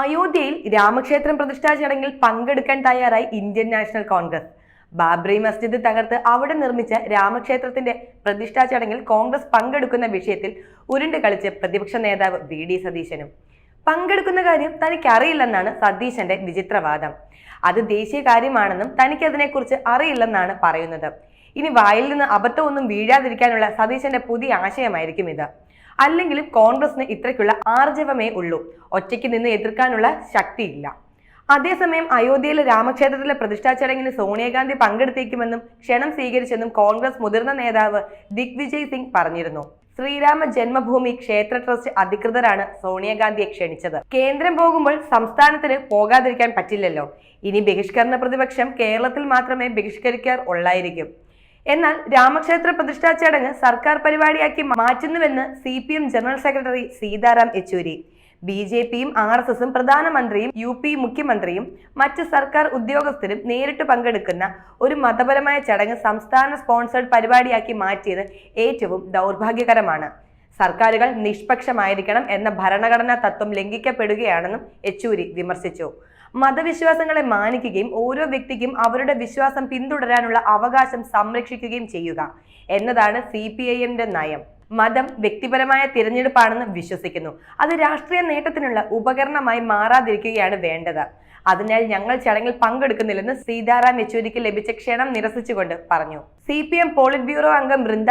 അയോധ്യയിൽ രാമക്ഷേത്രം പ്രതിഷ്ഠാ ചടങ്ങിൽ പങ്കെടുക്കാൻ തയ്യാറായി Indian National Congress. Babri Masjid തകർത്ത് അവിടെ നിർമ്മിച്ച രാമക്ഷേത്രത്തിന്റെ പ്രതിഷ്ഠാ ചടങ്ങിൽ കോൺഗ്രസ് പങ്കെടുക്കുന്ന വിഷയത്തിൽ ഉരുണ്ട് കളിച്ച് പ്രതിപക്ഷ നേതാവ് വി ഡി സതീശനും. പങ്കെടുക്കുന്ന കാര്യം തനിക്ക് അറിയില്ലെന്നാണ് സതീശന്റെ വിചിത്രവാദം. അത് ദേശീയ കാര്യമാണെന്നും തനിക്കതിനെക്കുറിച്ച് അറിയില്ലെന്നാണ് പറയുന്നത്. ഇനി വായിൽ നിന്ന് അബദ്ധമൊന്നും വീഴാതിരിക്കാനുള്ള സതീശന്റെ പുതിയ ആശയമായിരിക്കും ഇത്. അല്ലെങ്കിലും കോൺഗ്രസിന് ഇത്രയ്ക്കുള്ള ആർജവമേ ഉള്ളൂ. ഒറ്റയ്ക്ക് നിന്ന് എതിർക്കാനുള്ള ശക്തിയില്ല. അതേസമയം അയോധ്യയിലെ രാമക്ഷേത്രത്തിലെ പ്രതിഷ്ഠാ ചടങ്ങിന് സോണിയാഗാന്ധി പങ്കെടുത്തേക്കുമെന്നും ക്ഷണം സ്വീകരിച്ചെന്നും കോൺഗ്രസ് മുതിർന്ന നേതാവ് ദിഗ്വിജയ് സിംഗ് പറഞ്ഞിരുന്നു. ശ്രീരാമ ജന്മഭൂമി ക്ഷേത്ര ട്രസ്റ്റ് അധികൃതരാണ് സോണിയാഗാന്ധിയെ ക്ഷണിച്ചത്. കേന്ദ്രം പോകുമ്പോൾ സംസ്ഥാനത്തിന് പോകാതിരിക്കാൻ പറ്റില്ലല്ലോ. ഇനി ബഹിഷ്കരണ പ്രതിപക്ഷം കേരളത്തിൽ മാത്രമേ ബഹിഷ്കരിക്കാർ ഉള്ളായിരിക്കും. എന്നാൽ രാമക്ഷേത്ര പ്രതിഷ്ഠാ ചടങ്ങ് സർക്കാർ പരിപാടിയാക്കി മാറ്റുന്നുവെന്ന് C general secretary Sitaram Yechury. B J പിയും ആർ എസ് എസും പ്രധാനമന്ത്രിയും യു പി മുഖ്യമന്ത്രിയും മറ്റ് സർക്കാർ ഉദ്യോഗസ്ഥരും നേരിട്ട് പങ്കെടുക്കുന്ന ഒരു മതപരമായ ചടങ്ങ് സംസ്ഥാന സ്പോൺസേഡ് പരിപാടിയാക്കി മാറ്റിയത് ഏറ്റവും ദൗർഭാഗ്യകരമാണ്. സർക്കാരുകൾ നിഷ്പക്ഷമായിരിക്കണം എന്ന ഭരണഘടനാ തത്വം ലംഘിക്കപ്പെടുകയാണെന്നും യെച്ചൂരി വിമർശിച്ചു. മതവിശ്വാസങ്ങളെ മാനിക്കുകയും ഓരോ വ്യക്തിക്കും അവരുടെ വിശ്വാസം പിന്തുടരാനുള്ള അവകാശം സംരക്ഷിക്കുകയും ചെയ്യുക എന്നതാണ് സി പി ഐ എമ്മിന്റെ നയം. മതം വ്യക്തിപരമായ തിരഞ്ഞെടുപ്പാണെന്ന് വിശ്വസിക്കുന്നു. അത് രാഷ്ട്രീയ നേട്ടത്തിനുള്ള ഉപകരണമായി മാറാതിരിക്കുകയാണ് വേണ്ടത്. അതിനാൽ ഞങ്ങൾ ചടങ്ങിൽ പങ്കെടുക്കുന്നില്ലെന്ന് സീതാറാം യെച്ചൂരിക്ക് ലഭിച്ച ക്ഷണം നിരസിച്ചുകൊണ്ട് പറഞ്ഞു. C P M polit bureau അംഗം ബൃന്ദ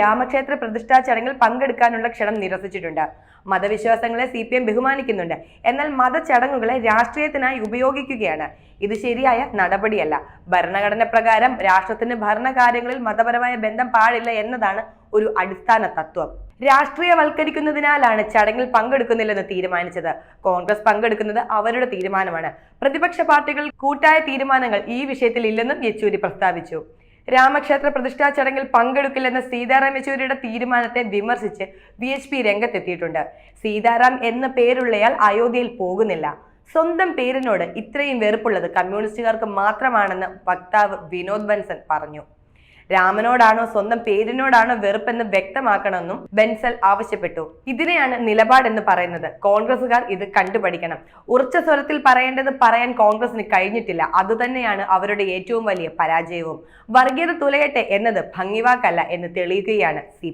രാമക്ഷേത്ര പ്രതിഷ്ഠാ ചടങ്ങിൽ പങ്കെടുക്കാനുള്ള ക്ഷണം നിരസിച്ചിട്ടുണ്ട്. മതവിശ്വാസങ്ങളെ സി പി എം ബഹുമാനിക്കുന്നുണ്ട്. എന്നാൽ മതചടങ്ങുകളെ രാഷ്ട്രീയത്തിനായി ഉപയോഗിക്കുകയാണ്. ഇത് ശരിയായ നടപടിയല്ല. ഭരണഘടന പ്രകാരം രാഷ്ട്രത്തിന് ഭരണകാര്യങ്ങളിൽ മതപരമായ ബന്ധം പാടില്ല എന്നതാണ് ഒരു അടിസ്ഥാന തത്വം. രാഷ്ട്രീയവൽക്കരിക്കുന്നതിനാലാണ് ചടങ്ങിൽ പങ്കെടുക്കുന്നില്ലെന്ന് തീരുമാനിച്ചത്. കോൺഗ്രസ് പങ്കെടുക്കുന്നത് അവരുടെ തീരുമാനമാണ്. പ്രതിപക്ഷ പാർട്ടികൾ കൂട്ടായ തീരുമാനങ്ങൾ ഈ വിഷയത്തിൽ ഇല്ലെന്നും യെച്ചൂരി പ്രസ്താവിച്ചു. രാമക്ഷേത്ര പ്രതിഷ്ഠാ ചടങ്ങിൽ പങ്കെടുക്കില്ലെന്ന സീതാറാം യെച്ചൂരിയുടെ തീരുമാനത്തെ വിമർശിച്ച് വി എച്ച് പി രംഗത്തെത്തിയിട്ടുണ്ട്. സീതാറാം എന്ന പേരുള്ളയാൾ അയോധ്യയിൽ പോകുന്നില്ല. സ്വന്തം പേരിനോട് ഇത്രയും വെറുപ്പുള്ളത് കമ്മ്യൂണിസ്റ്റുകാർക്ക് മാത്രമാണെന്ന് വക്താവ് വിനോദ് ബൻസൻ പറഞ്ഞു. രാമനോടാണോ സ്വന്തം പേരിനോടാണോ വെറുപ്പെന്ന് വ്യക്തമാക്കണമെന്നും ബെൻസൽ ആവശ്യപ്പെട്ടു. ഇതിനെയാണ് നിലപാടെന്ന് പറയുന്നത്. കോൺഗ്രസുകാർ ഇത് കണ്ടുപഠിക്കണം. ഉറച്ച സ്വരത്തിൽ പറയേണ്ടത് പറയാൻ കോൺഗ്രസിന് കഴിഞ്ഞിട്ടില്ല. അതുതന്നെയാണ് അവരുടെ ഏറ്റവും വലിയ പരാജയവും. വർഗീയത തുലയട്ടെ എന്നത് ഭംഗിവാക്കല്ല എന്ന് തെളിയുകയാണ് സി